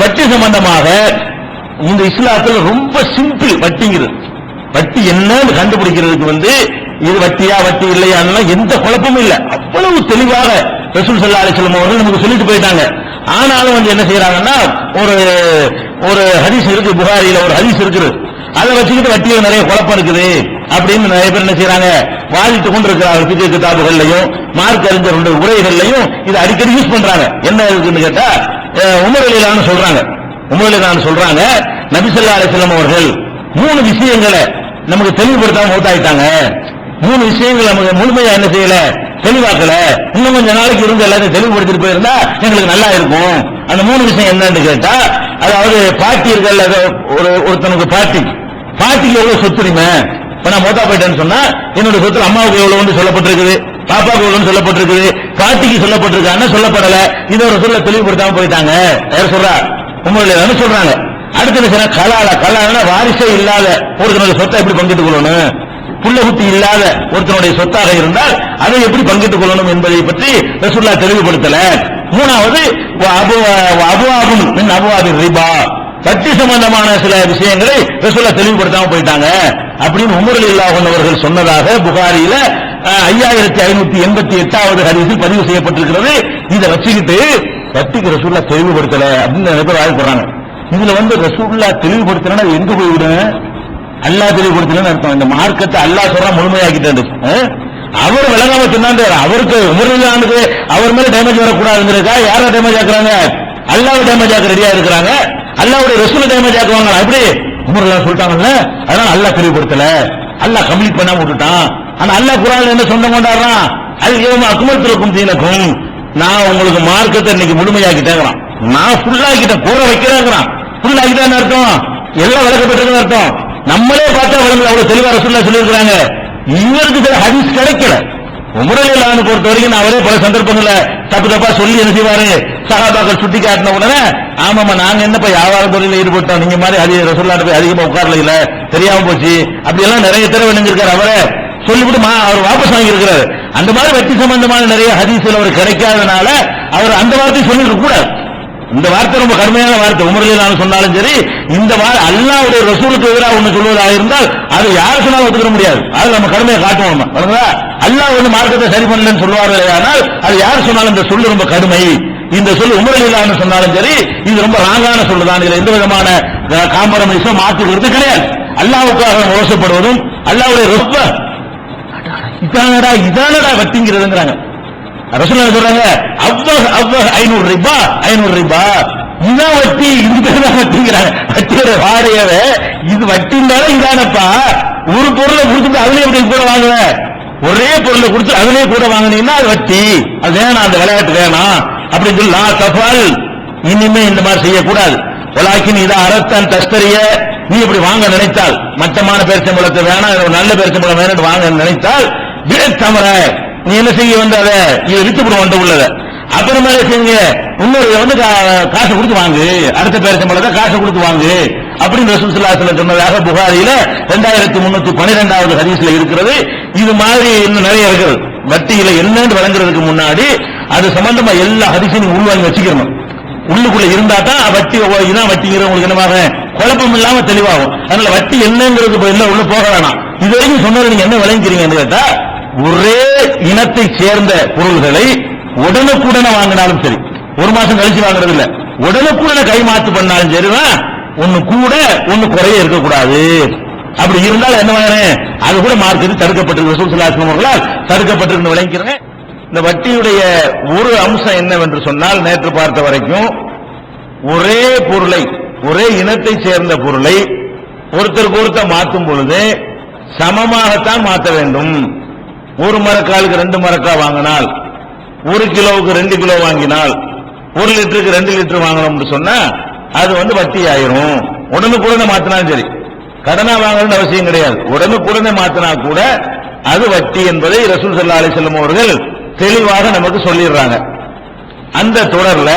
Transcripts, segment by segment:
வட்டி சம்பந்தமாக இந்த இஸ்லாத்தில் ரொம்ப சிம்பிள் வட்டிங்கிறது. வட்டி என்னன்னு கண்டுபிடிக்கிறதுக்கு வந்து இது வட்டியா வட்டி இல்லையான்னு எந்த குழப்பமும் இல்லை. அவ்வளவு தெளிவாக ரசூல் சல்லா அலிஸ்லாம் அவர்கள் நமக்கு சொல்லிட்டு போயிட்டாங்க. ஆனாலும் வந்து என்ன செய்யறாங்கன்னா ஒரு ஒரு ஹரிஸ் இருக்கு புகாரியில ஒரு ஹரிஸ் இருக்குது. அதை வச்சுக்கிட்டு வட்டியில் நிறைய குழப்பம் இருக்குது அப்படின்னு நிறைய பேர் என்ன செய்யறாங்க வாதிட்டு கொண்டு இருக்கிறார்கள் பிஜே கிதாபுகள்லையும் மார்க் அறிஞருடைய உரைகள்லையும் இதை அடிக்கடி யூஸ் பண்றாங்க. என்ன இருக்குன்னு கேட்டா உமரலிலான்னு சொல்றாங்க. உமர் சொல்றாங்க நபிசல்லா அலிஸ்லாம் அவர்கள் மூணு விஷயங்களை நமக்கு தெளிவுபடுத்தாம மூத்தாயிட்டாங்க. மூணு விஷயங்கள் நமக்கு முழுமையா என்ன செய்யல? தெளிவாக்கல. இன்னும் கொஞ்ச நாளைக்கு இருந்து எல்லாத்தையும் தெளிவுபடுத்திட்டு போயிருந்தா எங்களுக்கு நல்லா இருக்கும். அந்த மூணு விஷயம் என்னன்னு கேட்டா அதாவது பாட்டி இருக்கல ஒரு ஒருத்தனுக்கு பாட்டி. பாட்டிக்கு எவ்வளவு சொத்துரிமை? இப்ப நான் மோத்தா போயிட்டேன்னு சொன்னா என்னோட சொத்து அம்மாவுக்கு எவ்வளவுன்னு சொல்லப்பட்டிருக்குது. பாப்பா எவ்வளவுன்னு சொல்லப்பட்டிருக்குது கார்த்திகை சொல்லப்பட்டிருக்கான்னு சொல்லப்படல இது ஒரு சொல்ல தெளிவுபடுத்தாம போயிட்டாங்க. யார் சொல்றா? உங்களுடைய சொல்றாங்க. அடுத்து கலால கலால வாரிசே இல்லாத ஒருத்தனுடைய சொத்தை எப்படி பங்கிட்டுக் கொள்ளணும்? புள்ள இல்லாத ஒருத்தனுடைய சொத்தாக இருந்தால் அதை எப்படி பங்கிட்டுக் கொள்ளணும் என்பதை பற்றி ரசுல்லா தெளிவுபடுத்தல. மூணாவது அபுவாபும் மின் அபுவாபி ரிபா. வட்டி சம்பந்தமான சில விஷயங்களை ரசுல்லா தெளிவுபடுத்தாம போயிட்டாங்க. அப்படின்னு உமரில் இல்லாஹன் சொன்னதாக புகாரியில ஐயாயிரத்தி ஐநூத்தி எண்பத்தி எட்டாவது ஹரிசில் பதிவு செய்யப்பட்டிருக்கிறது. இதை வச்சுக்கிட்டு வட்டிக்கு ரசூல்லா தெளிவுபடுத்தல அப்படின்னு நிறைய பேர் ஆய்வுப்படுறாங்க இதுல வந்து ரசூல்லா தெளிவுபடுத்தினா எங்க போய்விடும் அல்லாஹ் தெளிவுபடுத்தலன்னு அர்த்தம். இந்த மார்க்கத்தை அல்லாஹ் சொல்றா முழுமையாக்கிட்டு அவர் விளங்காம சொன்னாரு அவருக்கு உமர்லானுக்கு அவர் மேல டேமேஜ் வரக்கூடாதுங்கிறதுக்கா யாரா டேமேஜ் ஆக்குறாங்க? அல்லாஹ் டேமேஜ் ஆக்க ரெடியா இருக்கிறாங்க. அல்லாவுடைய ரசூல டேமேஜ் ஆக்குவாங்க அப்படி. உமர்லா சொல்லிட்டாங்கல்ல அதனால அல்லாஹ் தெளிவுபடுத்தல. அல்லாஹ் கம்ப்ளீட் பண்ணாம விட்டுட்டான். ஆனா அல்ல குரான் என்ன சொந்தம் கொண்டாடுறான் அது ஏமா அக்குமத்திற்கும் தீனக்கும். நான் உங்களுக்கு மார்க்கத்தை இன்னைக்கு முழுமையாக்கிட்டேங்கிறான். நான் ஃபுல்லாக்கிட்டேன் கூற வைக்கிறேங்கிறான். ஃபுல்லாக்கிட்டேன்னு அர்த்தம்? எல்லாம் விளக்கப்பட்டிருக்குன்னு அர்த்தம். நம்மளே பார்த்தா விளங்கல அவ்வளவு தெளிவா ரசூல்லா சொல்லியிருக்கிறாங்க. இவருக்கு சில ஹதீஸ் கிடைக்கல. உமரலான்னு பொறுத்த வரைக்கும் அவரே பல சந்தர்ப்பங்கள்ல தப்பு தப்பா சொல்லி என்ன செய்வாரு? சகாபாக்கள் சுட்டி காட்டின உடனே ஆமாமா நாங்க என்னப்பா வியாபார துறையில ஈடுபட்டோம். நீங்க மாதிரி அதிக ரசூல்லாட்ட போய் அதிகமா உட்கார்ல இல்ல. தெரியாம போச்சு. அப்படி எல்லாம் நிறைய தடவை நினைஞ்சிருக்காரு அவரை. சொல்லிவிட்டு மா- அவர் வாபஸ் வாங்கியிருக்கிறாரு. அந்த மாதிரி வெற்றி சம்பந்தமான நிறைய ஹதீஸ்கள் அவர் கிடைக்காதனால அவர் அந்த வார்த்தை சொல்லிருக்க கூடாது. இந்த வார்த்தை ரொம்ப கடுமையான வார்த்தை. உமரில் நான் சொன்னாலும் சரி இந்த வார்த்தை அல்லாவுடைய ரசூலுக்கு எதிராக ஒண்ணு சொல்வதாக இருந்தால் அது யார் சொன்னாலும் ஒத்துக்கிற முடியாது. அது நம்ம கடுமையை காட்டுவோம் நம்ம. வணங்குதா? அல்லாஹ் வந்து மார்க்கத்தை சரி பண்ணலன்னு சொல்லுவார்கள் ஆனால் அது யார் சொன்னாலும் இந்த சொல்லு ரொம்ப கடுமை. இந்த சொல்லு உமரில் சொன்னாலும் சரி இது ரொம்ப ராங்கான சொல்லுதான். இதுல எந்த விதமான காம்பரமைஸும் மாற்றுகிறது கிடையாது. அல்லாவுக்காக மோசப்படுவதும் அல்லாவுடைய ரொம்ப இதானடா இதானடா வட்டிங்கிறதுங்கிறாங்க. ரசூலுல்லாஹி சொல்றாங்க அவ்வளவு அவ்வளவு ஐநூறு ரூபா ஐநூறு ரூபா. இதான் வட்டி இதுதான் வட்டிங்கிறாங்க. வட்டியோட வாடையவே இது வட்டினால இதானப்பா. ஒரு பொருளை கொடுத்துட்டு அதுலயே எப்படி கூட வாங்குவ ஒரே பொருளை கொடுத்து அதுலயே கூட வாங்கினீங்கன்னா அது வட்டி. அது வேணாம் அந்த விளையாட்டு வேணாம். அப்படின்னு சொல்லி லா தபால் இனிமே இந்த மாதிரி செய்யக்கூடாது. உலாக்கின் இதை அறத்தான் தஸ்தரிய. நீ இப்படி வாங்க நினைத்தால் மட்டமான பேரிச்சம்பழத்தை வேணாம் ஒரு நல்ல பேரிச்சம்பழம் வேணும் வாங்க நினைத்தால் விட நீ என்ன செய்ய வந்து அதை இதை வித்துப்படும் வந்த உள்ளத. அப்புறமேல செய்யுங்க? இன்னொரு வந்து கா- காசு கொடுத்து வாங்கு. அடுத்த பேரிச்சம்பழத்தை காசு கொடுத்து வாங்கு. அப்படின்னு ரசூல் சொன்னதாக புகாரியில ரெண்டாயிரத்தி முன்னூத்தி பன்னிரெண்டாவது ஹதீஸ்ல இருக்கிறது. இது மாதிரி இன்னும் நிறைய இருக்கிறது வட்டியில என்னன்னு வழங்குறதுக்கு முன்னாடி அது சம்பந்தமா எல்லா ஹதீஸையும் நீங்க உள்வாங்கி வச்சுக்கணும். உள்ளுக்குள்ள இருந்தா தான் வட்டி இதான் வட்டிங்கிற உங்களுக்கு என்னவாக குழப்பம் இல்லாம தெளிவாகும். அதனால வட்டி என்னங்கிறது இப்ப உள்ள போக வேணாம். இது வரைக்கும் சொன்னது நீங்க என்ன விளங்கிறீங்கன்னு கேட்டா ஒரே இனத்தை சேர்ந்த பொருள்களை உடனுக்குடனே வாங்கினாலும் சரி ஒரு மாசம் கழிச்சு வாங்குறது இல்ல உடனுக்குடனே கை மாத்து பண்ணாலும் சரிதான் ஒன்னு கூட ஒன்னு குறைய இருக்கக்கூடாது. அப்படி இருந்தால் என்ன வாங்குறேன்? அது கூட மார்க்கெட் தடுக்கப்பட்டிருக்கு. ரசூல் அவர்களால் தடுக்கப்பட்டிருக்கு விளங்கிறேன் இந்த வட்டியுடைய ஒரு அம்சம் என்னவென்று சொன்னால் நேற்று பார்த்த வரைக்கும் ஒரே பொருளை ஒரே இனத்தை சேர்ந்த பொருளை ஒருத்தருக்கு ஒருத்தர் மாற்றும் பொழுது சமமாகத்தான் மாற்ற வேண்டும். ஒரு மரக்காலுக்கு ரெண்டு மரக்கா வாங்கினால் ஒரு கிலோவுக்கு ரெண்டு கிலோ வாங்கினால் ஒரு லிட்டருக்கு ரெண்டு லிட்டர் வாங்கணும்னு சொன்னா அது வந்து வட்டி ஆயிரும். உடனுக்குடனே மாத்தினாலும் சரி. கடனா வாங்கணும்னு அவசியம் கிடையாது. உடனுக்குடனே மாத்தினா கூட அது வட்டி என்பதை ரசூல் சல்லா அலிசல்லம் அவர்கள் தெளிவாக நமக்கு சொல்லிடுறாங்க. அந்த தொடர்ல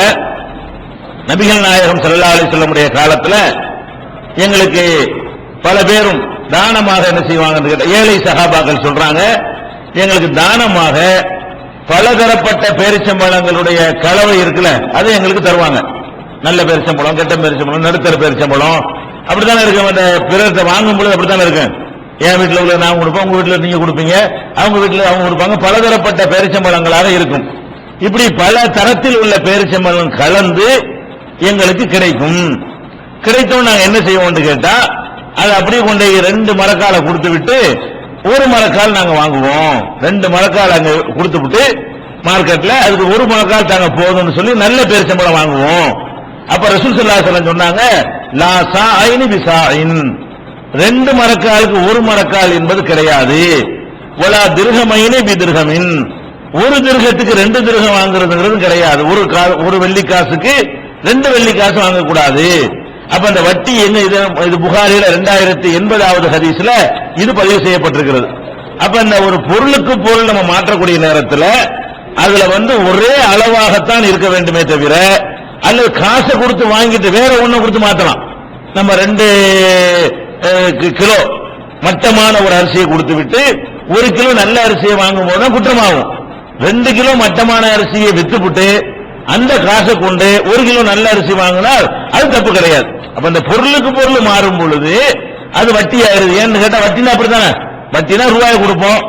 நபிகள் நாயகம் சல்லா அலி செல்லமுடைய காலத்தில் எங்களுக்கு பல பேரும் தானமாக என்ன செய்வாங்கன்னு ஏழை சகாபாக்கள் சொல்றாங்க எங்களுக்கு தானமாக பலதரப்பட்ட பேரிச்சம்பழங்களுடைய கலவை இருக்குல்ல அது எங்களுக்கு தருவாங்க. நல்ல பேரிச்சம்பழம் கெட்ட பேரிச்சம்பழம் நடுத்தர பேரிச்சம்பழம். அப்படித்தானே இருக்கும் அந்த பிறர்த்த வாங்கும் பொழுது அப்படித்தானே இருக்கும் என் வீட்டில் உள்ள நான் கொடுப்பேன் உங்க வீட்டில் நீங்க கொடுப்பீங்க. அவங்க வீட்டில் அவங்க கொடுப்பாங்க பலதரப்பட்ட பேரிச்சம்பழங்களாக இருக்கும். இப்படி பல தரத்தில் உள்ள பேரிச்சம்பழம் கலந்து எங்களுக்கு கிடைக்கும். கிடைத்தோம் நாங்க என்ன செய்வோம்னு கேட்டா அது அப்படியே கொண்டு போய் ரெண்டு மரக்கால கொடுத்து விட்டு ஒரு மரக்கால் நாங்க வாங்குவோம். ரெண்டு மரக்கால் அங்க கொடுத்துவிட்டு மார்க்கெட்ல அதுக்கு ஒரு மரக்கால் தாங்க போதும்னு சொல்லி நல்ல பேரிச்சம்பழம் வாங்குவோம். அப்ப ரசூல் ஸல்லல்லாஹு அலைஹி வஸல்லம் சொன்னாங்க லா சாயின் பிசாயின் ரெண்டு மரக்காலுக்கு ஒரு மரக்கால் என்பது கிடையாது. ஒலா திருகமைனே பி திருகமின் ஒரு திருகத்துக்கு ரெண்டு திருகம் வாங்குறதுங்கிறது கிடையாது. ஒரு கா- ஒரு வெள்ளி காசுக்கு ரெண்டு வெள்ளி காசு வாங்கக்கூடாது. அப்ப அந்த வட்டி எங்க இது இது புகாரில ரெண்டாயிரத்தி எண்பதாவது ஹதீஸ்ல இது பதிவு செய்யப்பட்டிருக்கிறது. அப்ப இந்த ஒரு பொருளுக்கு பொருள் நம்ம மாற்றக்கூடிய நேரத்தில் அதுல வந்து ஒரே அளவாகத்தான் இருக்க வேண்டுமே தவிர அல்லது காசை கொடுத்து வாங்கிட்டு வேற ஒண்ணு கொடுத்து மாத்தலாம். நம்ம ரெண்டு கிலோ மட்டமான ஒரு அரிசியை கொடுத்து விட்டு ஒரு கிலோ நல்ல அரிசியை வாங்கும் போது குற்றமாகும். ரெண்டு கிலோ மட்டமான அரிசியை வித்துப்புட்டு அந்த காசை கொண்டு ஒரு கிலோ நல்ல அரிசி வாங்கினால் அது தப்பு கிடையாது. அப்ப அந்த பொருளுக்கு பொருள் மாறும் பொழுது அது வட்டி ஆயிருது ஏன்னு கேட்டா வட்டினா அப்படித்தானே? வட்டினா ரூபாய் கொடுப்போம்.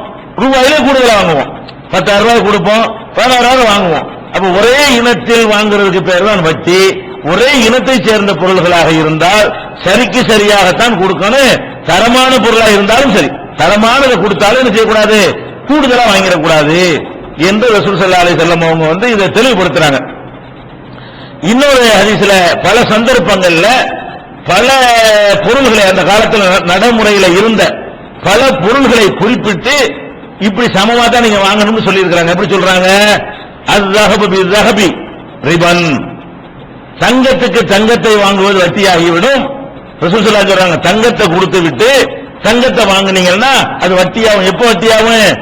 ரூபாயிலே கூடுதல் வாங்குவோம். பத்தாயிரம் ரூபாய் கொடுப்போம். பதினாறாயிரம் வாங்குவோம். அப்ப ஒரே இனத்தில் வாங்குறதுக்கு பேர் தான் வட்டி. ஒரே இனத்தை சேர்ந்த பொருள்களாக இருந்தால் சரிக்கு சரியாகத்தான் கொடுக்கணும். தரமான பொருளாக இருந்தாலும் சரி. தரமானதை கொடுத்தாலும் என்ன செய்யக்கூடாது? கூடுதலா வாங்கிடக்கூடாது என்று ரசூல் ஸல்லல்லாஹு அலைஹி அவங்க வந்து இதை தெளிவுபடுத்துறாங்க. இன்னொரு ஹரிசில பல சந்தர்ப்பங்கள்ல பல பொருள்களை அந்த காலத்தில் ந- இருந்த பல பொருள்களை குறிப்பிட்டு இப்படி சமமா தான் நீங்க வாங்கணும்னு சொல்லியிருக்கிறாங்க. எப்படி சொல்றாங்க? அது ரஹபி ரஹபி ரிபன். தங்கத்துக்கு தங்கத்தை வாங்குவது வட்டி ஆகிவிடும் சொல்றாங்க தங்கத்தை கொடுத்து விட்டு தங்கத்தை வாங்குனீங்கன்னா அது வட்டியாகும். எப்போ வட்டியாகும்?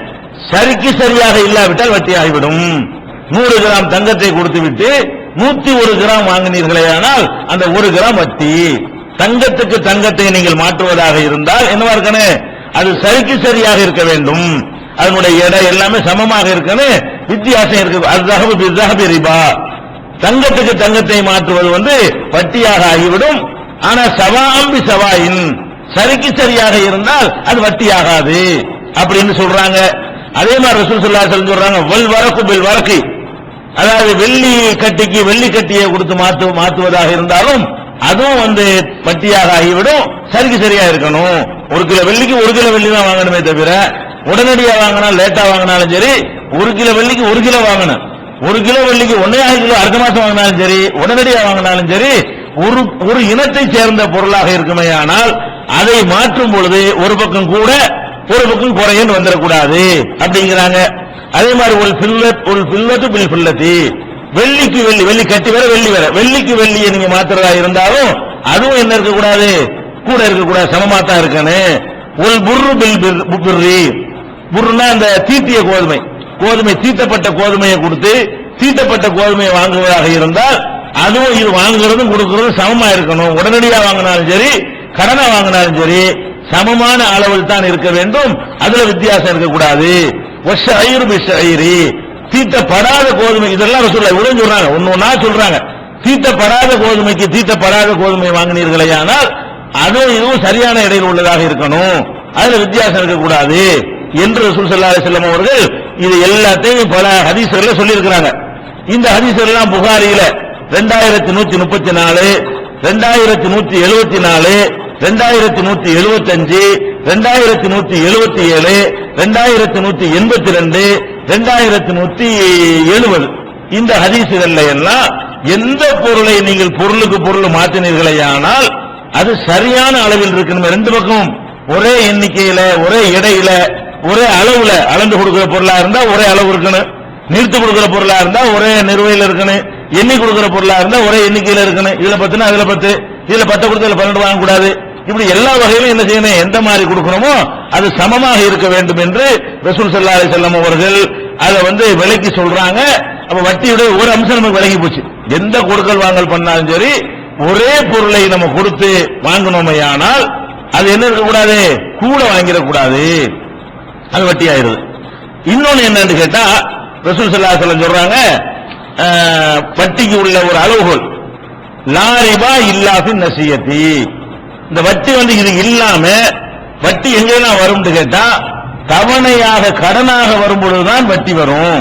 சரிக்கு சரியாக இல்லாவிட்டால் வட்டியாகிவிடும். நூறு கிராம் தங்கத்தை கொடுத்து விட்டு நூத்தி ஒரு கிராம் வாங்கினீர்களே ஆனால் அந்த ஒரு கிராம் வட்டி. தங்கத்துக்கு தங்கத்தை நீங்கள் மாற்றுவதாக இருந்தால் என்னவா இருக்கணும்? அது சரிக்கு சரியாக இருக்க வேண்டும். அதனுடைய எடை எல்லாமே சமமாக இருக்கணும். வித்தியாசம் இருக்கு. அது ரிபா. தங்கத்துக்கு தங்கத்தை மாற்றுவது வந்து வட்டியாக ஆகிவிடும். ஆனா சவாம்பி சவாயின். சரிக்கு சரியாக இருந்தால் அது வட்டியாகாது. அப்படின்னு சொல்றாங்க. அதே மாதிரி ரசூல் ஸல்லல்லாஹு சொல்றாங்க வல் வரக்கு பில் வரக்கு. அதாவது வெள்ளி கட்டிக்கு வெள்ளி கட்டியை கொடுத்து மாற்று மாற்றுவதாக இருந்தாலும் அதுவும் வந்து பட்டியாக ஆகிவிடும். சரிக்கு சரியா இருக்கணும். ஒரு கிலோ வெள்ளிக்கு ஒரு கிலோ வெள்ளி தான் வாங்கணுமே தவிர உடனடியா வாங்கினா லேட்டா வாங்கினாலும் சரி ஒரு கிலோ வெள்ளிக்கு ஒரு கிலோ வாங்கணும். ஒரு கிலோ வெள்ளிக்கு ஒன்னே கிலோ அடுத்த மாசம் வாங்கினாலும் சரி உடனடியா வாங்கினாலும் சரி ஒரு ஒரு இனத்தை சேர்ந்த பொருளாக இருக்குமே ஆனால் அதை மாற்றும் பொழுது ஒரு பக்கம் கூட ஒரு பக்கம் குறையன்னு வந்துடக்கூடாது. அப்படிங்கிறாங்க. அதே மாதிரி ஒரு பில்லட் ஒரு பில்லட்டு பில் பில்லத்தி வெள்ளிக்கு வெள்ளி வெள்ளி கட்டி வேற வெள்ளி வேற வெள்ளிக்கு வெள்ளியை நீங்க மாத்துறதா இருந்தாலும் அதுவும் என்ன இருக்கக்கூடாது? கூட இருக்கக்கூடாது சமமா தான் இருக்கணும் ஒரு புர்ரு பில் பிர்- பிர்ரி. புர்ருனா அந்த தீட்டிய கோதுமை. கோதுமை தீட்டப்பட்ட கோதுமையை கொடுத்து தீட்டப்பட்ட கோதுமையை வாங்குவதாக இருந்தால் அதுவும் இது வாங்குறதும் கொடுக்கறதும் சமமா இருக்கணும். உடனடியா வாங்கினாலும் சரி கடனை வாங்கினாலும் சரி சமமான அளவில் தான் இருக்க வேண்டும். அதுல வித்தியாசம் இருக்கக்கூடாது. ஒஷயிர் ஐரி தீட்டப்படாத கோதுமை இதெல்லாம் சொல்ல உடனே சொல்றாங்க. ஒன்னு ஒன்னா சொல்றாங்க. தீட்டப்படாத கோதுமைக்கு தீட்டப்படாத கோதுமை வாங்கினீர்களே ஆனால் அதுவும் இதுவும் சரியான இடையில் உள்ளதாக இருக்கணும். அதுல வித்தியாசம் இருக்கக்கூடாது என்று ரசூல் ஸல்லல்லாஹு செல்லம் அவர்கள் இது எல்லாத்தையும் பல ஹதீஸ்கள்ல சொல்லியிருக்கிறாங்க. இந்த ஹதீஸ்கள் புகாரியில ரெண்டாயிரத்தி நூத்தி முப்பத்தி நாலு ரெண்டாயிரத்தி நூத்தி எழுபத்தி நாலு ரெண்டாயிரத்தி நூத்தி எழுபத்தஞ்சு ரெண்டாயிரத்தி நூத்தி எழுபத்தி ஏழு ரெண்டாயிரத்தி நூத்தி எண்பத்தி ரெண்டு ரெண்டாயிரத்தி நூத்தி எழுபது இந்த ஹதீசுகள்ல எல்லாம் எந்த பொருளை நீங்கள் பொருளுக்கு பொருள் மாற்றினீர்களேயானால் அது சரியான அளவில் இருக்கணும் ரெண்டு பக்கமும். ஒரே எண்ணிக்கையில ஒரே இடையில ஒரே அளவுல அளந்து கொடுக்கிற பொருளா இருந்தா ஒரே அளவு இருக்கணும். நிறுத்து கொடுக்கிற பொருளா இருந்தா ஒரே நிறுவையில் இருக்கணும். எண்ணி கொடுக்கிற பொருளா இருந்தா ஒரே எண்ணிக்கையில இருக்கணும். இதுல பத்துனா அதுல பத்து. இதுல பத்து கொடுத்து இதுல பன்னெண்டு வாங்க கூடாது இப்படி எல்லா வகையிலும் என்ன செய்யணும்? எந்த மாதிரி கொடுக்கணுமோ அது சமமாக இருக்க வேண்டும் என்று ரசூல் ஸல்லல்லாஹு செல்லம் அவர்கள் அதை வந்து விலைக்கு சொல்றாங்க. அப்ப வட்டியுடைய ஒரு அம்சம் நமக்கு விலகி போச்சு. எந்த கொடுக்கல் வாங்கல் பண்ணாலும் சரி ஒரே பொருளை நம்ம கொடுத்து வாங்கணுமையானால் அது என்ன இருக்கக்கூடாது? கூட வாங்கிடக்கூடாது. அது வட்டி ஆயிருது இன்னொன்னு என்னன்னு கேட்டா ரசூல் ஸல்லல்லாஹு செல்லம் சொல்றாங்க வட்டிக்கு உள்ள ஒரு அளவுகோல் லாரிபா இல்லாஃபி நசியத்தி. இந்த வட்டி வந்து இது இல்லாம வட்டி எங்கெல்லாம் வரும்னு கேட்டா தவணையாக கடனாக வரும்பொழுதுதான் வட்டி வரும்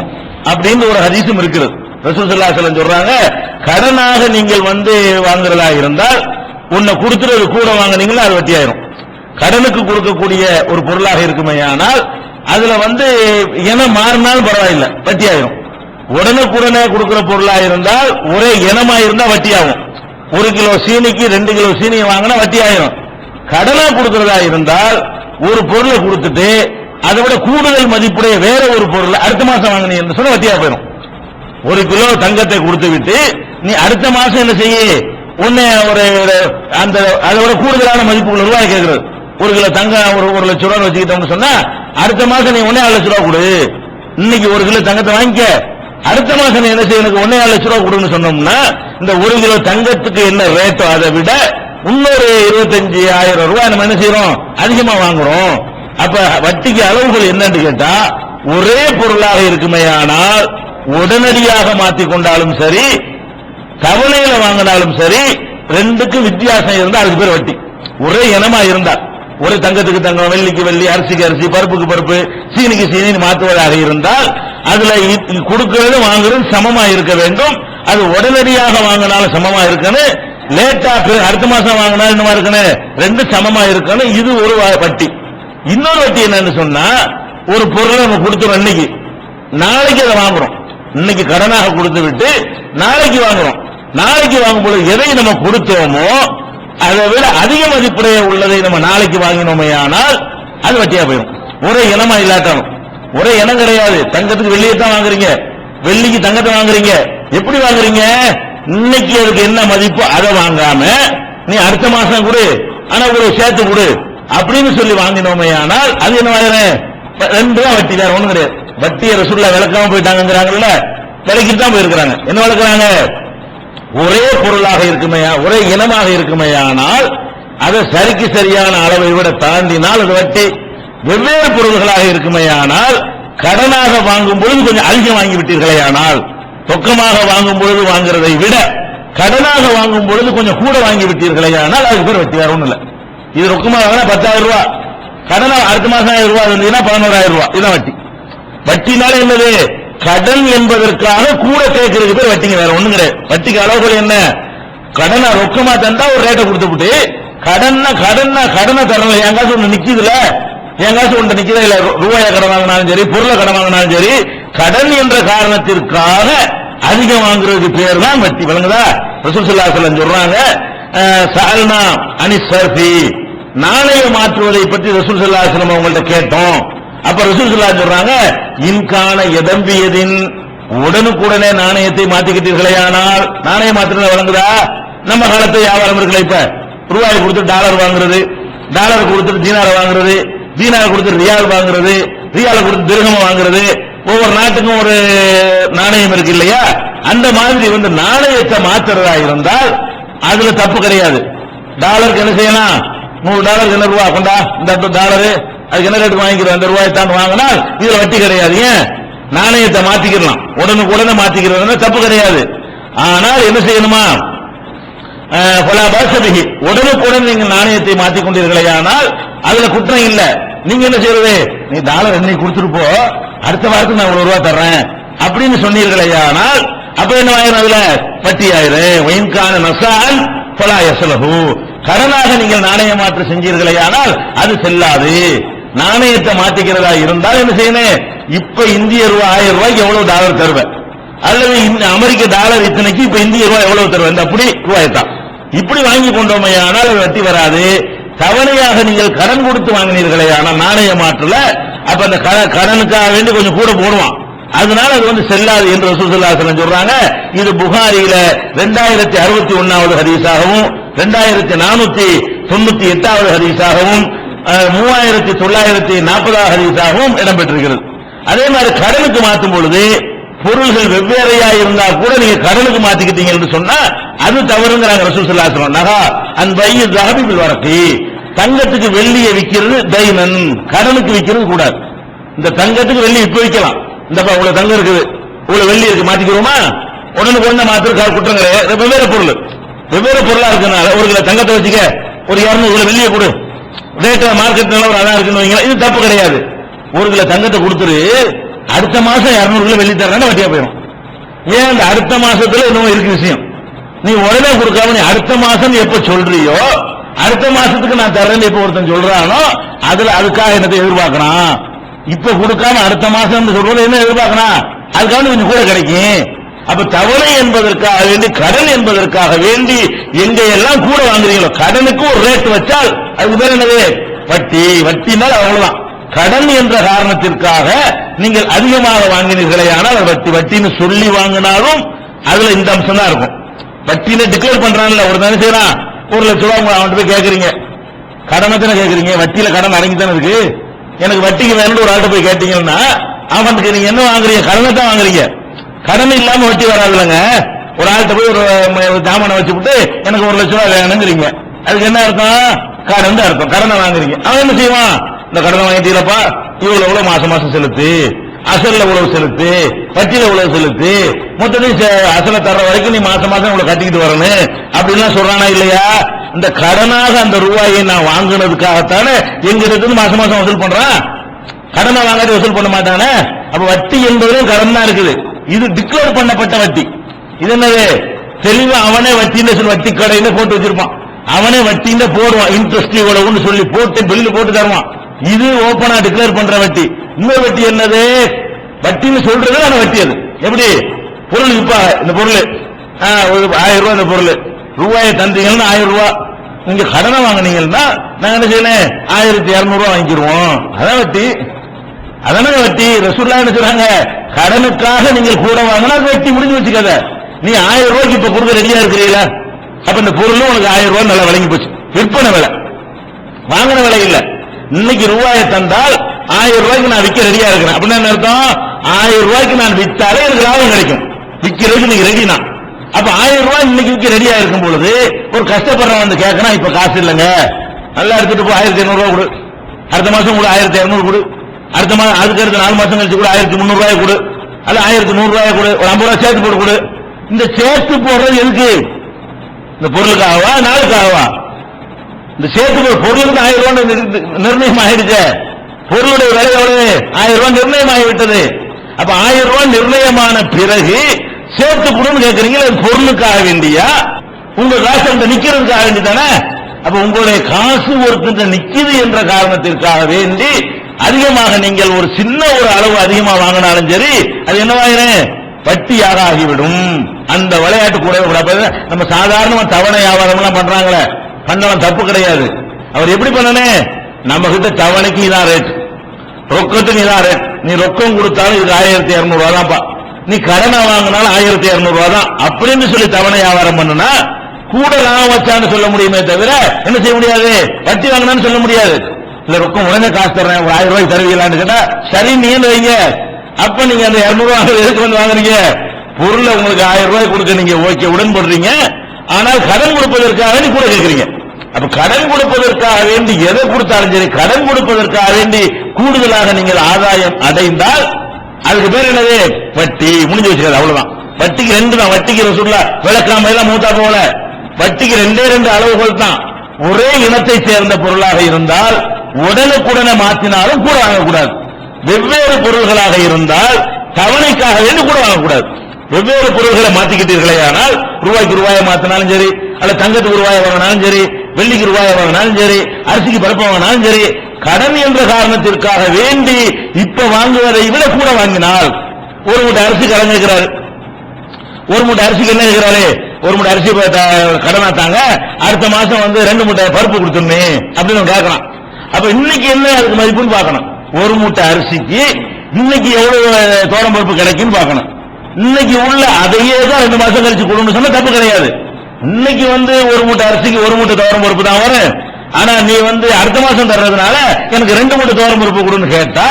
அப்படின்னு ஒரு ஹதீஸும் இருக்கிறது ரசூசல்லாசலம் சொல்றாங்க கடனாக நீங்கள் வந்து வாங்குறதா இருந்தால் உன்னை கொடுத்துறது கூட வாங்கினீங்களா அது வட்டி ஆயிரும். கடனுக்கு கொடுக்கக்கூடிய ஒரு பொருளாக இருக்குமே ஆனால் அதுல வந்து இனம் மாறினாலும் பரவாயில்லை வட்டி ஆயிரும். உடனுக்குடனே கொடுக்கிற பொருளா இருந்தால் ஒரே இனமா இருந்தா வட்டி ஆகும். ஒரு கிலோ சீனிக்கு ரெண்டு கிலோ சீனியை வாங்கினா வட்டி ஆயிரும். கடனா கொடுக்கறதா இருந்தால் ஒரு பொருளை கொடுத்துட்டு அதை விட கூடுதல் மதிப்புடைய வேற ஒரு பொருளை அடுத்த மாசம் வாங்கினீங்க என்று சொன்னா வட்டியா போயிடும் ஒரு கிலோ தங்கத்தை கொடுத்து விட்டு நீ அடுத்த மாசம் என்ன செய்ய? உன்னை ஒரு ஒரு அந்த அதை விட கூடுதலான மதிப்புள்ள ரூபாய் கேட்கறது ஒரு கிலோ தங்கம் ஒரு ஒரு லட்சம் ரூபாய் வச்சுக்கிட்டோம்னு சொன்னா அடுத்த மாசம் நீ ஒன்னே ஆறு லட்ச ரூபா கொடு. இன்னைக்கு ஒரு கிலோ தங்கத்தை வாங்கிக்க. அடுத்த மாசம் என்ன செய்ய எனக்கு ஒன்னே ஆறு லட்ச ரூபா கொடுன்னு சொன்னோம்னா இந்த ஒரு கிலோ தங்கத்துக்கு என்ன ரேட்டோ அதை விட இன்னொரு இருபத்தஞ்சு ஆயிரம் ரூபாய் நம்ம என்ன செய்யறோம்? அதிகமா வாங்குறோம். அப்ப வட்டிக்கு அளவுகள் என்னன்னு கேட்டா ஒரே பொருளாக இருக்குமே ஆனால் உடனடியாக மாற்றிக் கொண்டாலும் சரி தவணையில வாங்கினாலும் சரி ரெண்டுக்கும் வித்தியாசம் இருந்தா அதுக்கு பேர் வட்டி. ஒரே இனமா இருந்தா. ஒரு தங்கத்துக்கு தங்கம் வெள்ளிக்கு வெள்ளி அரிசிக்கு அரிசி பருப்புக்கு பருப்பு சீனிக்கு சீனின்னு மாற்றுவதாக இருந்தால் அதுல இ- கொடுக்கிறது வாங்குறது சமமா இருக்க வேண்டும். அது உடனடியாக வாங்கினாலும் சமமா இருக்கணும் லேட்டா அடுத்த மாசம் வாங்கினா என்னமா இருக்கணும் ரெண்டு சமமா இருக்கணும் இது ஒரு வட்டி இன்னொரு வட்டி என்னன்னு சொன்னா ஒரு பொருளை நம்ம கொடுத்துறோம் இன்னைக்கு. நாளைக்கு அதை வாங்குறோம். இன்னைக்கு கடனாக கொடுத்து விட்டு நாளைக்கு வாங்குறோம். நாளைக்கு வாங்கும்போது எதை நம்ம கொடுத்தோமோ அதை விட அதிக மதிப்புடைய உள்ளதை நம்ம நாளைக்கு வாங்கினோமே ஆனால் அது வட்டியா போயிடும் ஒரே இனமா இல்லாட்டாலும். ஒரே இனம் கிடையாது. தங்கத்துக்கு வெள்ளியை தான் வாங்குறீங்க. வெள்ளிக்கு தங்கத்தை வாங்குறீங்க. எப்படி வாங்குறீங்க? இன்னைக்கு அதுக்கு என்ன மதிப்பு? அதை வாங்காம நீ அடுத்த மாசம் கொடு. ஆனா ஒரு சேர்த்து கொடு. அப்படின்னு சொல்லி வாங்கினோமே. ஆனால் அது என்ன வாங்குறேன் ரெண்டு தான் வட்டி. வேற ஒண்ணும் கிடையாது. வட்டியை ரசூல்லா விளக்காம போயிட்டாங்கிறாங்கல்ல விலைக்கு தான் போயிருக்கிறாங்க. என்ன விளக்குறாங்க? ஒரே பொருளாக இருக்குமையா ஒரே இனமாக இருக்குமையானால் அதை சரிக்கு சரியான அளவை விட தாண்டினால் அது வட்டி. வெவ்வேறு பொருள்களாக இருக்குமையானால் கடனாக வாங்கும் பொழுது கொஞ்சம் அதிகம் வாங்கி விட்டீர்களே ஆனால் ரொக்கமாக வாங்கும் பொழுது வாங்குறதை விட கடனாக வாங்கும் பொழுது கொஞ்சம் கூட வாங்கி விட்டீர்களே ஆனால் அதுக்கு பேர் வட்டி வேற ஒன்றும் இல்லை. இது ரொக்கமாக வாங்கினா பத்தாயிரம் ரூபாய் கடனா அடுத்த மாசம் ஆயிரம் ரூபாய் இருந்ததுன்னா பதினோராயிரம் ரூபாய் இதான் வட்டி. வட்டினால என்னது? கடன் என்பதற்காக கூட கேட்கறதுக்கு பேர் வட்டிங்க வேற ஒண்ணு கிடையாது. வட்டிக்கு அளவுகள் என்ன? கடனை ரொக்கமா தந்தா ஒரு ரேட்டை கொடுத்துவிட்டு கடன்னா கடன்னா கடனை தரல. என் ஒண்ணு நிக்குதுல என் காசு ஒன்று நிக்குதா இல்ல ரூபாயை கடன் வாங்கினாலும் சரி பொருளை கடன் வாங்கினாலும் சரி கடன் என்ற காரணத்திற்காக அதிகம் வாங்குறதுக்கு பேர் தான் வட்டி. விளங்குதா? ரசூல் சொல்லா சொல்லம் சொல்றாங்க அஹ், அனி நாணயம் மாற்றுவதை பற்றி ரசூல் ஸல்லல்லாஹு சொல்லம் அவங்கள்ட்ட கேட்டோம். அப்ப ரசூல் சொல்லா சொல்றாங்க இன்கான எதம்பியதின் உடனுக்குடனே நாணயத்தை மாத்திக்கிட்டீர்களே ஆனால் நாணய மாத்திரத வழங்குதா? நம்ம காலத்து வியாபாரம் இருக்குல்ல இப்ப. ரூபாய் கொடுத்து டாலர் வாங்குறது டாலர் கொடுத்துட்டு தீனார வாங்குறது தீனார கொடுத்து ரியால் வாங்குறது ரியால கொடுத்து திருகம வாங்குறது ஒவ்வொரு நாட்டுக்கும் ஒரு நாணயம் இருக்கு இல்லையா? அந்த மாதிரி வந்து நாணயத்தை மாத்துறதா இருந்தால் அதுல தப்பு கிடையாது. டாலருக்கு என்ன செய்யலாம்? நூறு டாலருக்கு என்ன ரூபா? கொண்டா இந்த டாலரு அதுக்கு என்ன ரேட் வாங்கிக்கிறோம்? அந்த ரூபாய் தான் வாங்கினால் இதுல வட்டி கிடையாது. ஏன்? நாணயத்தை மாத்திக்கலாம் உடனுக்குடனே மாத்திக்கிறது தப்பு கிடையாது. ஆனால் என்ன செய்யணுமா? அஹ், பாசபிகி உடனுக்குடன் நீங்க நாணயத்தை மாத்திக் கொண்டீர்களே ஆனால் அதுல குற்றம் இல்ல. நீங்க என்ன செய்யறது? நீ டாலர் என்னை கொடுத்துருப்போ அடுத்த வாரத்துக்கு நான் ஒரு ரூபா தர்றேன். அப்படின்னு சொன்னீர்களே ஆனால் அப்ப என்ன ஆயிரும் அதுல? பட்டி ஆயிரு ஒயின்கான நசான் பலா எசலகு கடனாக நீங்கள் நாணய மாற்று செஞ்சீர்களே ஆனால் அது செல்லாது. நாணயத்தை மாத்திக்கிறதா இருந்தால் என்ன செய்யணும்? இப்ப இந்திய ரூபாய் ஆயிரம் ரூபாய்க்கு எவ்வளவு டாலர் தருவேன்? அல்லது இந்த அமெரிக்க டாலர் இத்தனைக்கு இப்ப இந்திய ரூபாய் எவ்வளவு தருவது அப்படி ரூபாய் தான் இப்படி வாங்கி கொண்டோமே ஆனால் அது வட்டி வராது. தவணையாக நீங்கள் கடன் கொடுத்து வாங்கினீர்களே ஆனால் நாணய மாற்றல. அப்ப அந்த கடனுக்காக வேண்டி கொஞ்சம் கூட போடுவான். அதனால அது வந்து செல்லாது என்று ரசூலுல்லாஹி சொல்றாங்க. இது புகாரியில ரெண்டாயிரத்தி அறுபத்தி ஒன்னாவது ஹதீஸாகவும் ரெண்டாயிரத்தி நானூத்தி தொண்ணூத்தி எட்டாவது ஹதீஸாகவும் மூவாயிரத்தி தொள்ளாயிரத்தி நாற்பதாவது ஹதீஸாகவும் இடம்பெற்றிருக்கிறது. அதே மாதிரி கடனுக்கு மாற்றும் பொழுது பொருள்கள் வெவ்வேறையா இருந்தா கூட நீங்க கடனுக்கு மாத்திக்கிட்டீங்கன்னு சொன்னா அது தவறுங்கிறாங்க ரசூல் ஸல்லல்லாஹு அலைஹி அந்த நகா அன் பையி தங்கத்துக்கு வெள்ளியை விற்கிறது தைனன் கடனுக்கு விற்கிறது கூடாது. இந்த தங்கத்துக்கு வெள்ளி இப்ப விற்கலாம் இந்த உங்களை தங்கம் இருக்குது. உங்களை வெள்ளி இருக்கு மாத்திக்கிறோமா? உடனுக்கு உடனே மாத்திருக்காரு குற்றம் கிடையாது வெவ்வேறு பொருள். வெவ்வேறு பொருளா இருக்கனால ஒரு கிலோ தங்கத்தை வச்சுக்க ஒரு இரநூறு கிலோ வெள்ளியை கொடு. ரேட்டு மார்க்கெட் நிலவரம் அதான் இருக்குன்னு வைங்களேன் இது தப்பு கிடையாது. ஒரு கிலோ தங்கத்தை கொடுத்துரு அடுத்த மாசம் இருநூறு கிலோ வெள்ளி தரேன்னா வட்டியா போயிடும் ஏன் அந்த அடுத்த மாசத்துல இன்னும் இருக்கு விஷயம்? நீ உடனே கொடுக்காம நீ அடுத்த மாசம் எப்ப சொல்றியோ அடுத்த மாசத்துக்கு நான் தரேன்னு எப்ப ஒருத்தன் சொல்றானோ அதுல அதுக்காக என்னத்தை எதிர்பார்க்கணும் இப்ப கொடுக்காம அடுத்த மாசம் சொல்றது என்ன எதிர்பார்க்கணும் அதுக்காக கொஞ்சம் கூட கிடைக்கும். அப்ப தவளை என்பதற்காக வேண்டி கடன் என்பதற்காக வேண்டி எங்க எல்லாம் கூட வாங்குறீங்களோ கடனுக்கு ஒரு ரேட் வச்சால் அதுக்கு பேர் என்னது? வட்டி. வட்டினால் அவ்வளவுதான். கடன் என்ற காரணத்திற்காக நீங்கள் அதிகமாக வாங்கினீர்களே ஆனால் வட்டி வட்டின்னு சொல்லி வாங்கினாலும் அதுல இந்த அம்சம் தான் இருக்கும். வட்டின்னு டிக்ளேர் பண்றான்ல ஒரு தானே செய்யறான் ஒரு லட்ச ரூபாய் அவன்கிட்ட போய் கேட்கறீங்க கடனை தானே கேட்கறீங்க வட்டியில கடன் அடங்கி தானே இருக்கு? எனக்கு வட்டிக்கு வேணும்னு ஒரு ஆள்கிட்ட போய் கேட்டீங்கன்னா அவனுக்கு நீங்க என்ன வாங்குறீங்க? கடனை தான் வாங்குறீங்க. கடன் இல்லாம வட்டி வராதுலங்க ஒரு ஆள்கிட்ட போய் ஒரு ஒரு வச்சு வச்சுவிட்டு எனக்கு ஒரு லட்ச ரூபாய் வேணுங்கிறீங்க. அதுக்கு என்ன அர்த்தம்? கடன் தான் அர்த்தம். கடனை வாங்குறீங்க. அவன் என்ன செய்வான்? இந்த கடனை வாங்கிட்டீங்களப்பா இவ்வளவு எவ்வளவு மாசம் மாசம் செலுத்து? அசல்ல உழவு செலுத்து? வட்டியில உழவு செலுத்து? மொத்தத்தையும் அசல தர்ற வரைக்கும் நீ மாசம் மாசம் இவ்வளவு கட்டிக்கிட்டு வரணும். அப்படின்லாம் சொல்றானா இல்லையா? இந்த கடனாக அந்த ரூபாயை நான் வாங்குனதுக்காகத்தானே எங்கிட்ட இருந்து மாசம் மாசம் வசூல் பண்றான்? கடனை வாங்காட்டி வசூல் பண்ண மாட்டானே? அப்ப வட்டி என்பதும் கடன் தான் இருக்குது. இது டிக்ளேர் பண்ணப்பட்ட வட்டி. இது என்னது? தெளிவா அவனே வட்டின்னு சொல்லி வட்டி கடையில போட்டு வச்சிருப்பான். அவனே வட்டின்னு போடுவான். இன்ட்ரெஸ்ட் இவ்வளவுன்னு சொல்லி போட்டு பில்லு போட்டு தருவான். இது ஓபனா டிக்ளேர் பண்ற வட்டி. இன்னொரு வட்டி என்னது? வட்டின்னு சொல்றது ஆனா வட்டி அது. எப்படி? பொருள் இப்ப இந்த பொருள். ஆ, ஒரு ஆயிரம் ரூபாய் இந்த பொருள். ரூபாயை தந்தீங்கன்னா ஆயிரம் ரூபாய் நீங்க கடனை வாங்குனீங்கன்னா நாங்க என்ன செய்யணும்? ஆயிரத்தி இருநூறுவா வாங்கிடுவோம் அதான் வட்டி. அதனால வட்டி. ரசூல்லா என்ன சொல்றாங்க? கடனுக்காக நீங்கள் கூட வாங்கினா வட்டி. முடிஞ்சு வச்சுக்காத. நீ ஆயிரம் ரூபாய்க்கு இப்ப கொடுக்க ரெடியா இருக்கிறீங்களா? அப்ப இந்த பொருளும் உனக்கு ஆயிரம் ரூபாய் நல்லா வழங்கி போச்சு. விற்பனை விலை. வாங்கின விலை இல்லை. இன்னைக்கு ரூபாயை தந்தால் ஆயிரம் ரூபாய்க்கு நான் விற்க ரெடியா இருக்கிறேன். அப்படின்னா என்ன அர்த்தம்? ஆயிரம் ரூபாய்க்கு நான் வித்தாலே எனக்கு லாபம் கிடைக்கும். விற்கிறதுக்கு இன்னைக்கு ரெடி நான். அப்ப ஆயிரம் ரூபாய் இன்னைக்கு விற்க ரெடியா இருக்கும் பொழுது ஒரு கஷ்டப்படுறவன் வந்து கேட்கறான் இப்ப காசு இல்லைங்க. நல்லா எடுத்துட்டு போ ஆயிரத்தி இருநூறு கொடு. அடுத்த மாசம் கூட ஆயிரத்தி இருநூறு கொடு. அடுத்த மாதம் அதுக்கு அடுத்த நாலு மாசம் கழிச்சு கூட ஆயிரத்தி முந்நூறு ரூபாய் கொடு. அல்ல ஆயிரத்தி நூறு ரூபாய் கொடு ஒரு ஐம்பது ரூபாய் சேர்த்து போட்டு கொடு. இந்த சேர்த்து போடுறது எதுக்கு? இந்த பொருளுக்காகவா நாளுக்காகவா? இந்த சேர்த்து பொருளுக்கு ஆயிரம் ரூபாய் நிர்ணயம் ஆயிடுச்சு பொருளுடைய விலை எவ்வளவு? ஆயிரம் ரூபாய் நிர்ணயம் ஆகிவிட்டது அப்ப ஆயிரம் ரூபாய் நிர்ணயமான பிறகு சேர்த்து கொடுன்னு கேட்கறீங்களா இது பொருளுக்காக வேண்டியா? உங்க காசு அந்த நிக்கிறதுக்காக வேண்டி தானே அப்ப உங்களுடைய காசு ஒருத்தர் நிக்குது என்ற காரணத்திற்காக வேண்டி அதிகமாக நீங்கள் ஒரு சின்ன ஒரு அளவு அதிகமா வாங்கினாலும் சரி அது என்னவாகிறேன் பட்டியாக ஆகிவிடும் அந்த விளையாட்டு கூட நம்ம சாதாரண தவணை வியாபாரம் எல்லாம் பண்றாங்களே. பண்ணலாம் தப்பு கிடையாது. அவர் எப்படி பண்ணனே? நம்ம கிட்ட தவணைக்கு இதான் ரேட் ரொக்கத்துக்கு இதான் ரேட் நீ ரொக்கம் கொடுத்தாலும் இது ஆயிரத்தி இருநூறுவா தான்ப்பா. நீ கடனை வாங்கினாலும் ஆயிரத்தி இருநூறுவா தான். அப்படின்னு சொல்லி தவணை வியாபாரம் பண்ணுனா கூட லாபம் வச்சான்னு சொல்ல முடியுமே தவிர என்ன செய்ய முடியாது? வட்டி வாங்கினான்னு சொல்ல முடியாது. இல்ல ரொக்கம் உடனே காசு தர்றேன் ஒரு ஆயிரம் ரூபாய் தருவீங்களான்னு கேட்டா சரி நீங்க வைங்க. அப்ப நீங்க அந்த இருநூறு ரூபாய் எதுக்கு வந்து வாங்குறீங்க? பொருளை உங்களுக்கு ஆயிரம் ரூபாய் கொடுக்க நீங்க ஓகே உடன்படுறீங்க. ஆனால் கடன் கொடுப்பதற்காக வேண்டி கூட கேட்கறீங்க. அப்ப கடன் கொடுப்பதற்காக வேண்டி எதை கொடுத்தாலும் சரி கடன் கொடுப்பதற்காக வேண்டி கூடுதலாக நீங்கள் ஆதாயம் அடைந்தால் அதுக்கு பேர் என்னது? வட்டி. முடிஞ்சு வச்சுக்காது அவ்வளவுதான். வட்டிக்கு ரெண்டு தான். வட்டிக்கு ரசூல்லா விளக்காம எல்லாம் மூத்தா போல வட்டிக்கு ரெண்டே ரெண்டு அளவுகள் தான். ஒரே இனத்தை சேர்ந்த பொருளாக இருந்தால் உடனுக்குடனே மாற்றினாலும் கூட வாங்கக்கூடாது. வெவ்வேறு பொருள்களாக இருந்தால் தவணைக்காக வேண்டி கூட வாங்கக்கூடாது. வெவ்வேறு பொருள்களை மாத்திக்கிட்டீர்களே ஆனால் ரூபாய்க்கு ரூபாயை மாத்தினாலும் சரி அல்ல தங்கத்துக்கு ரூபாயை வாங்கினாலும் சரி வெள்ளிக்கு ரூபாயை வாங்கினாலும் சரி அரிசிக்கு பருப்பு வாங்கினாலும் சரி கடன் என்ற காரணத்திற்காக வேண்டி இப்ப வாங்குவதை விட கூட வாங்கினால் ஒரு மூட்டை அரிசி கடன் கேட்கிறாரு. ஒரு மூட்டை அரிசிக்கு என்ன கேட்கிறாரு? ஒரு மூட்டை அரிசி த- கடனா தாங்க அடுத்த மாசம் வந்து ரெண்டு மூட்டை பருப்பு கொடுத்துருமே அப்படின்னு கேட்கலாம். அப்ப இன்னைக்கு என்ன அதுக்கு மதிப்புன்னு பார்க்கணும். ஒரு மூட்டை அரிசிக்கு இன்னைக்கு எவ்வளவு தோரம் பருப்பு கிடைக்குன்னு பார்க்கணும். இன்னைக்கு உள்ள அதையே தான் ரெண்டு மாசம் கழிச்சு கொடுன்னு சொன்னா தப்பு கிடையாது. இன்னைக்கு வந்து ஒரு மூட்டை அரிசிக்கு ஒரு மூட்டை தோரம் பருப்பு தான் வரும். ஆனா நீ வந்து அடுத்த மாசம் தர்றதுனால எனக்கு ரெண்டு மூட்டை தோரம் பருப்பு கொடுன்னு கேட்டா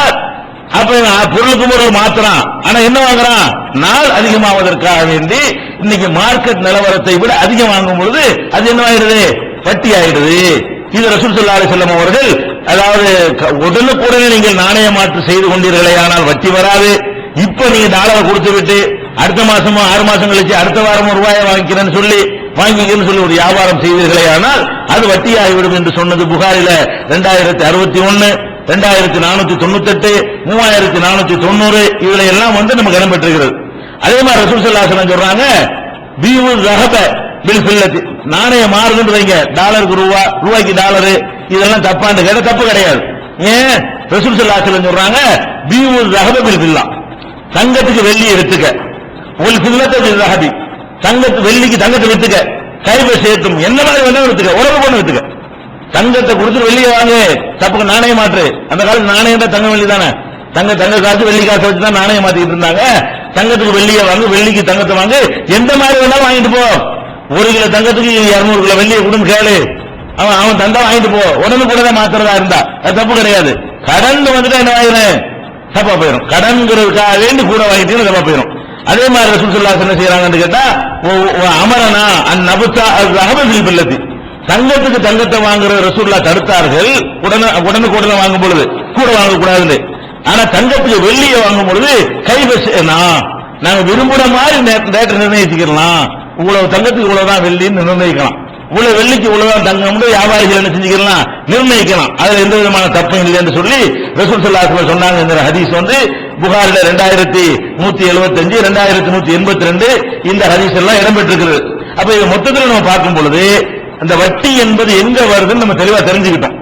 அப்ப பொருளுக்கும் ஒரு பொருள் மாத்துறான் ஆனா என்ன வாங்குறான்? நாள் அதிகமாவதற்காக வேண்டி இன்னைக்கு மார்க்கெட் நிலவரத்தை விட அதிகம் வாங்கும் பொழுது அது என்ன ஆயிடுது? வட்டி ஆயிடுது. இது ரசூல் ஸல்லல்லாஹு அலைஹி அவர்கள் அதாவது க- உடனுக்குடனே நீங்கள் நாணய மாற்று செய்து கொண்டீர்களே ஆனால் வட்டி வராது. இப்ப நீங்க டாலரை கொடுத்து விட்டு அடுத்த மாசமோ ஆறு மாசம் கழிச்சு அடுத்த வாரம் ரூபாயை வாங்கிக்கிறேன்னு சொல்லி வாங்கிக்கிறேன்னு சொல்லி ஒரு வியாபாரம் செய்வீர்களே ஆனால் அது வட்டியாகிவிடும் என்று சொன்னது புகாரில ரெண்டாயிரத்தி அறுபத்தி ஒன்னு ரெண்டாயிரத்தி நானூத்தி தொண்ணூத்தி எட்டு மூவாயிரத்தி நானூத்தி தொண்ணூறு இதுல எல்லாம் வந்து நமக்கு இடம்பெற்றிருக்கிறது அதே மாதிரி ரசூல் சல்லாசனம் சொல்றாங்க பீவு ரகப பில் பில்லத்து நாணயம் மாறுதுன்னு வைங்க டாலருக்கு ரூபா ரூபாய்க்கு டாலரு இதெல்லாம் தப்பான்னு கேட்ட தப்பு கிடையாது. ஏன்? ரசூல் சல்லாசலம் சொல்றாங்க பீவு ரகப பில் பில்லாம் தங்கத்துக்கு வெள்ளி எடுத்துக்க. உங்களுக்கு பில்லத்தை பில் தங்கத்து வெள்ளிக்கு தங்கத்தை வித்துக்க. கைவை சேர்த்தும். என்ன மாதிரி வேணாலும் வித்துக்க. உறவு பண்ண வித்துக்க. தங்கத்தை கொடுத்து வெள்ளியை வாங்க. தப்புக்கு நாணயம் மாற்று. அந்த காலத்து நாணயம் தான் தங்க வெள்ளி தானே? தங்க தங்க காசு வெள்ளி காசு வச்சு தான் நாணயம் மாத்திக்கிட்டு இருந்தாங்க. தங்கத்துக்கு வெள்ளியை வாங்க வெள்ளிக்கு தங்கத்தை வாங்கு. எந்த மாதிரி வேணாலும் வாங்கிட்டு போ. ஒரு கிலோ தங்கத்துக்கு இருநூறு கிலோ வெள்ளியை கொடுன்னு கேளு. அவன் அவன் தந்தா வாங்கிட்டு போ. உடனே கூட தான் மாத்துறதா இருந்தா. அது தப்பு கிடையாது. கடந்து வந்துட்டா என்ன வாங்குறேன் தப்பா போயிடும் கடன்கிறதுக்காக வேண்டி கூட வாங்கிட்டு தப்பா போயிடும் அதே மாதிரி ரசூல் என்ன செய்யறாங்கன்னு கேட்டா அமரனா அந் நபுத்தா அகமதில் பில்லத்தி. தங்கத்துக்கு தங்கத்தை வாங்குற ரசூல்லா தடுத்தார்கள் உடனே உடனுக்குடனே வாங்கும் பொழுது கூட வாங்கக்கூடாதுன்னு. ஆனா தங்கத்துக்கு வெள்ளியை வாங்கும் பொழுது கை நாங்க விரும்புற மாதிரி நேற்று நிர்ணயிச்சுக்கலாம் இவ்வளவு தங்கத்துக்கு இவ்வளவுதான் வெள்ளின்னு நிர்ணயிக்கலாம். இவ்வளவு வெள்ளிக்கு இவ்வளவுதான் தங்கம்னு வியாபாரிகள் என்ன செஞ்சுக்கலாம் நிர்ணயிக்கலாம். அதுல எந்த விதமான தப்பும் இல்லை என்று சொல்லி ரசூல் ஸல்லல்லாஹு சொன்னாங்க ஹதீஸ் வந்து புகாரில ரெண்டாயிரத்தி நூத்தி எழுபத்தஞ்சு ரெண்டாயிரத்தி நூத்தி எண்பத்தி ரெண்டு இந்த ஹதீஸ் எல்லாம் இடம்பெற்றிருக்கிறது. அப்ப இது மொத்தத்தில் நம்ம பார்க்கும் பொழுது அந்த வட்டி என்பது எங்க வருதுன்னு நம்ம தெளிவா தெரிஞ்சுக்கிட்டோம்.